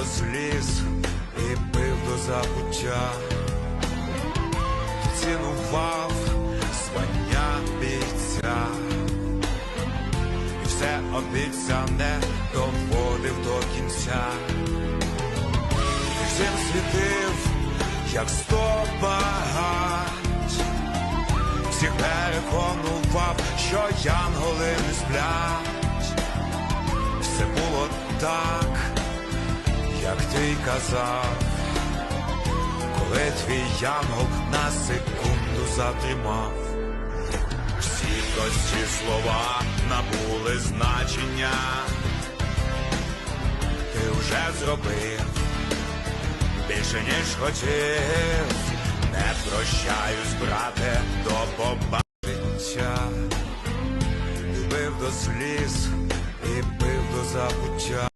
до сліз і пив до забуття, цінував звання бійця, і все обіцяне доводив до кінця, і всім світив, як сто багать, всіх переконував, що янголи не сплять ти казав, коли твій янгол на секунду затримав. Всі прості слова набули значення, ти вже зробив більше, ніж хотів, не прощаюсь, брате, до побачення любив до сліз і пив до забуття.